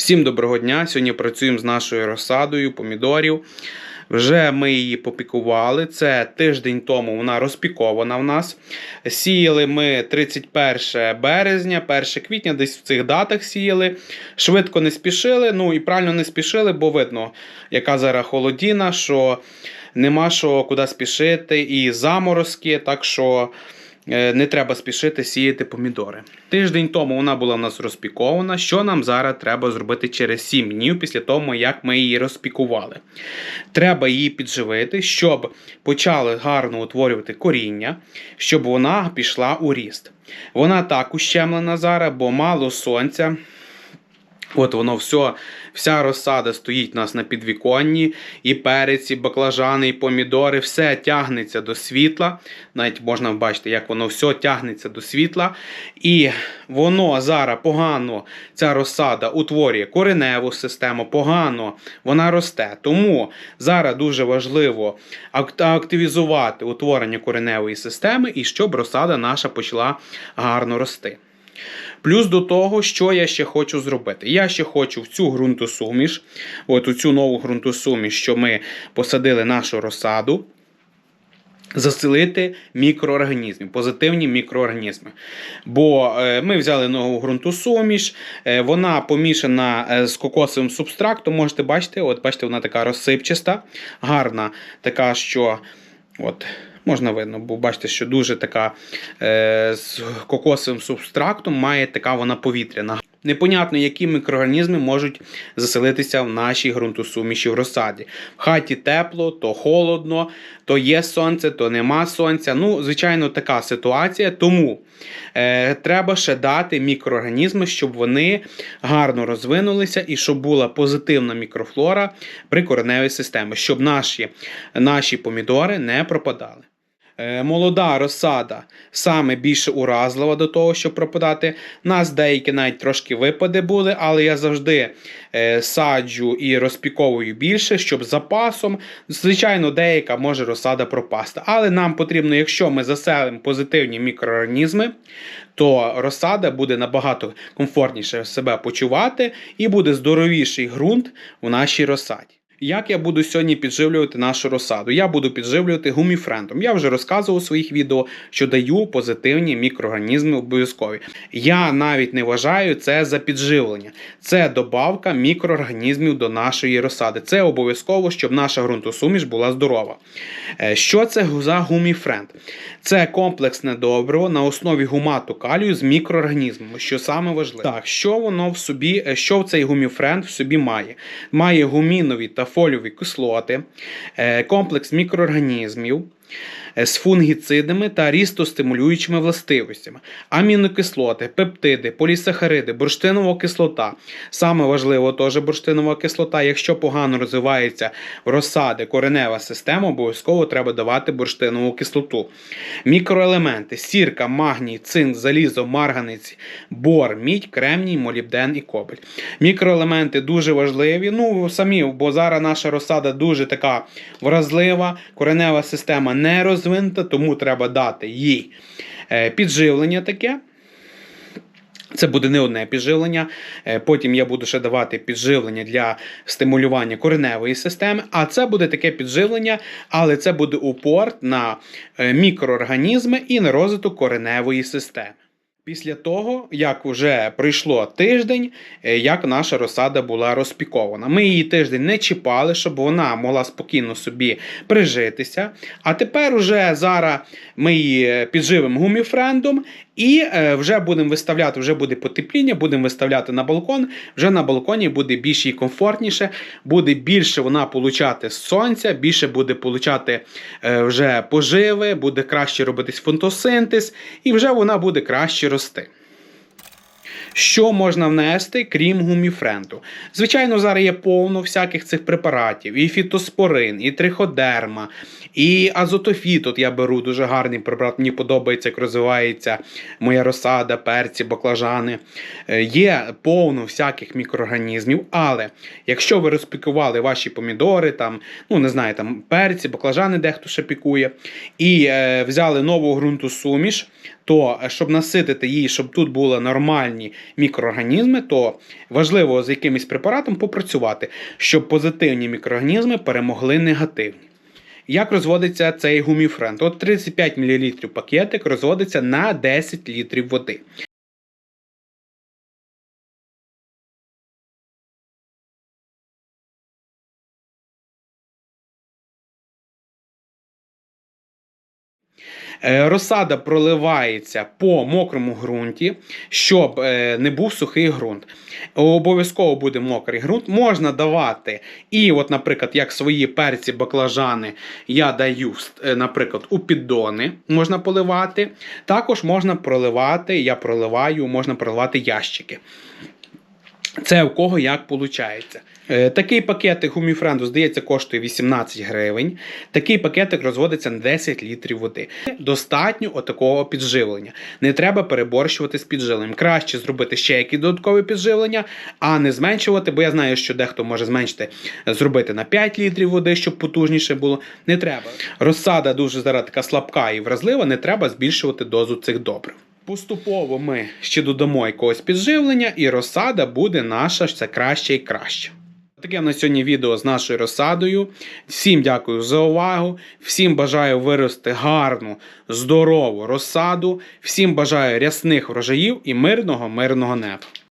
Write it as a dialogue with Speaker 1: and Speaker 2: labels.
Speaker 1: Всім доброго дня! Сьогодні працюємо з нашою розсадою помідорів. Вже ми її попікували. Це тиждень тому вона розпікована в нас. Сіяли ми 31 березня, 1 квітня, десь в цих датах сіяли. Швидко не спішили. Ну і правильно не спішили, бо видно, яка зараз холодіна, що нема що куди спішити, і заморозки. Так що. Е, не треба спішити сіяти помідори. Тиждень тому вона була в нас розпікована. Що нам зараз треба зробити через 7 днів після того, як ми її розпікували? Треба її підживити, щоб почали гарно утворювати коріння, щоб вона пішла у ріст. Вона так ущемлена зараз, бо мало сонця. От воно все, вся розсада стоїть у нас на підвіконні, і перець, і баклажани, і помідори, все тягнеться до світла. Навіть можна бачити, як воно все тягнеться до світла. І воно зараз погано, ця розсада утворює кореневу систему, погано вона росте. Тому зараз дуже важливо активізувати утворення кореневої системи і щоб розсада наша почала гарно рости. Плюс до того, що я ще хочу зробити. Я ще хочу в цю ґрунтосуміш, от у цю нову ґрунтосуміш, що ми посадили нашу розсаду, заселити мікроорганізми, позитивні мікроорганізми. Бо е, ми взяли нову ґрунтосуміш, е, вона помішана е, з кокосовим субстрактом. Можете бачити, от бачите, вона така розсипчаста, гарна, така, що. От, Можна видно, бо бачите, що дуже така е, з кокосовим субстрактом має така вона повітряна. Непонятно, які мікроорганізми можуть заселитися в нашій ґрунтосуміші в розсаді. В хаті тепло, то холодно, то є сонце, то нема сонця. Ну, звичайно, така ситуація. Тому е, треба ще дати мікроорганізми, щоб вони гарно розвинулися і щоб була позитивна мікрофлора при кореневій системі, щоб наші, наші помідори не пропадали. Е, Молода розсада саме більше уразлива до того, щоб пропадати. У нас деякі навіть трошки випади були, але я завжди е, саджу і розпіковую більше, щоб запасом. Звичайно, деяка може розсада пропасти. Але нам потрібно, якщо ми заселимо позитивні мікроорганізми, то розсада буде набагато комфортніше себе почувати і буде здоровіший ґрунт у нашій розсаді. Як я буду сьогодні підживлювати нашу розсаду? Я буду підживлювати гуміфрендом. Я вже розказував у своїх відео, що даю позитивні мікроорганізми обов'язкові. Я навіть не вважаю це за підживлення. Це добавка мікроорганізмів до нашої розсади. Це обов'язково, щоб наша ґрунтосуміш була здорова. Е, Що це за гуміфренд? Це комплексне добриво на основі гумату калію з мікроорганізмами, що саме важливе. Так, що воно в собі, е, що цей гуміфренд в собі має? Має гумінові та фоліові кислоти, е, комплекс мікроорганізмів. Е, З фунгіцидами та рістостимулюючими властивостями, амінокислоти, пептиди, полісахариди, бурштинова кислота. Саме важливо теж бурштинова кислота. Якщо погано розвивається в розсади коренева система, обов'язково треба давати бурштинову кислоту. Мікроелементи: сірка, магній, цинк, залізо, марганець, бор, мідь, кремній, молібден і кобальт. Мікроелементи дуже важливі. Ну, самі, бо зараз наша розсада дуже така вразлива, коренева система не розвинута, тому треба дати їй е, підживлення таке. Це буде не одне підживлення. Е, Потім я буду ще давати підживлення для стимулювання кореневої системи. А це буде таке підживлення, але це буде упор на е, мікроорганізми і на розвиток кореневої системи. Після того, як вже пройшло тиждень, е, як наша розсада була розпікована. Ми її тиждень не чіпали, щоб вона могла спокійно собі прижитися. А тепер уже зараз ми її підживимо гуміфрендом і е, вже будемо виставляти, вже буде потепління, будемо виставляти на балкон. Вже на балконі буде більш і комфортніше, буде більше вона получати сонця, більше буде получати е, вже поживи, буде краще робитись фотосинтез, і вже вона буде краще рости. Що можна внести, крім гуміфренту? Звичайно, зараз є повно всяких цих препаратів: і фітоспорин, і триходерма, і азотофіт. От я беру дуже гарний препарат. Мені подобається, як розвивається моя розсада, перці, баклажани. Е, Є повно всяких мікроорганізмів, але якщо ви розпікували ваші помідори, там, ну не знаю, там перці, баклажани, дехто ще пікує, і е, взяли нову ґрунтосуміш, то е, щоб наситити її, щоб тут були нормальні мікроорганізми, то важливо з якимось препаратом попрацювати, щоб позитивні мікроорганізми перемогли негативні. Як розводиться цей гуміфренд? От 35 мл пакетик розводиться на 10 літрів води. Розсада проливається по мокрому ґрунті, щоб е, не був сухий ґрунт. Обов'язково буде мокрий ґрунт. Можна давати, і, от, наприклад, як свої перці, баклажани, я даю, е, наприклад, у піддони можна поливати. Також можна проливати, я проливаю, можна проливати ящики. Це у кого як виходить. Такий пакетик гуміфренду, здається, коштує 18 гривень. Такий пакетик розводиться на 10 літрів води. Достатньо отакого підживлення. Не треба переборщувати з підживленням. Краще зробити ще якісь додаткові підживлення, а не зменшувати, бо я знаю, що дехто може зменшити, зробити на 5 літрів води, щоб потужніше було. Не треба. Розсада дуже зараз така слабка і вразлива, не треба збільшувати дозу цих добрив. Поступово ми ще додамо якогось підживлення, і розсада буде наша все краще і краще. Таке на сьогодні відео з нашою розсадою. Всім дякую за увагу. Всім бажаю вирости гарну, здорову розсаду. Всім бажаю рясних врожаїв і мирного, мирного неба.